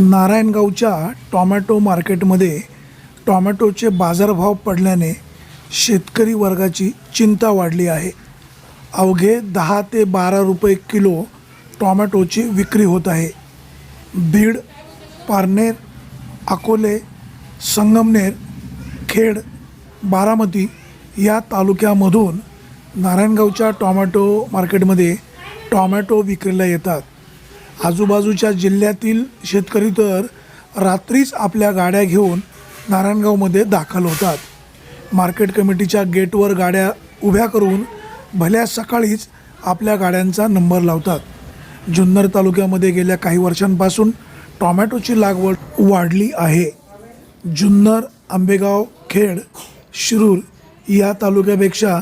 नारायणगावच्या tomato मार्केटमध्ये टॉमॅटोचे बाजारभाव पडल्याने शेतकरी वर्गाची चिंता वाढली आहे. अवघे दहा ते बारा रुपये किलो टॉमॅटोची विक्री होत आहे. बीड पारनेर अकोले संगमनेर खेड बारामती या तालुक्यामधून नारायणगावच्या टॉमॅटो मार्केटमध्ये टॉमॅटो विक्रीला येतात. आजूबाजूच्या जिल्ह्यातील शेतकरी तर रात्रीच आपल्या गाड्या घेऊन नारायणगावमध्ये दाखल होतात. मार्केट कमिटीच्या गेटवर गाड्या उभ्या करून भल्या सकाळीच आपल्या गाड्यांचा नंबर लावतात. जुन्नर तालुक्यामध्ये गेल्या काही वर्षांपासून टॉमॅटोची लागवड वाढली आहे. जुन्नर आंबेगाव खेड शिरूर या तालुक्यापेक्षा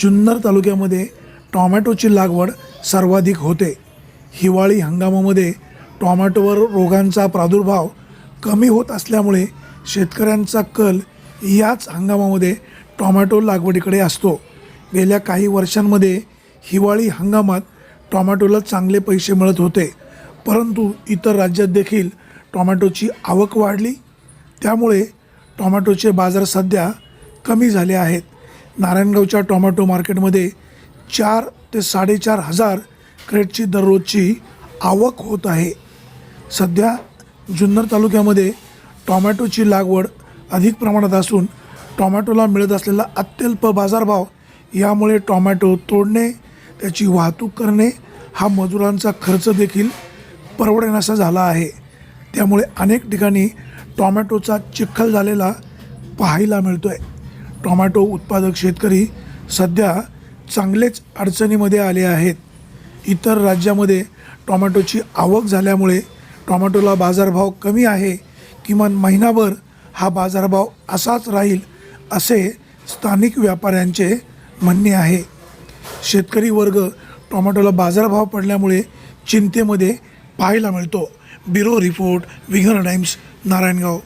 जुन्नर तालुक्यामध्ये टॉमॅटोची लागवड सर्वाधिक होते. हिवाळी हंगामामध्ये टॉमॅटोवर रोगांचा प्रादुर्भाव कमी होत असल्यामुळे शेतकऱ्यांचा कल याच हंगामामध्ये टॉमॅटो लागवडीकडे असतो. गेल्या काही वर्षांमध्ये हिवाळी हंगामात टॉमॅटोला चांगले पैसे मिळत होते परंतु इतर राज्यात देखील टॉमॅटोची आवक वाढली. त्यामुळे टॉमॅटोचे बाजार सध्या कमी झाले आहेत. नारायणगावच्या टॉमॅटो मार्केटमध्ये चार ते साडेचार हजार क्रेटची दररोजची आवक होत आहे. सध्या जुन्नर तालुक्यामध्ये टॉमॅटोची लागवड अधिक प्रमाणात असून टॉमॅटोला मिळत असलेला अत्यल्प बाजारभाव यामुळे टॉमॅटो तोडणे त्याची वाहतूक करणे हा मजुरांचा खर्च देखील परवडण्याचा झाला आहे. त्यामुळे अनेक ठिकाणी टॉमॅटोचा चिखल झालेला पाहायला मिळतो आहे टॉमॅटो उत्पादक शेतकरी सध्या चांगलेच अडचणीमध्ये आले आहेत. इतर राज्यामध्ये टॉमॅटोची आवक झाल्यामुळे टॉमॅटोला बाजारभाव कमी आहे किमान महिनाभर हा बाजारभाव असाच राहील असे स्थानिक व्यापाऱ्यांचे म्हणणे आहे. शेतकरी वर्ग टोमॅटोला बाजारभाव पडल्यामुळे चिंतेमध्ये पाहायला मिळतो. Bureau report Vighan times Narayangaon.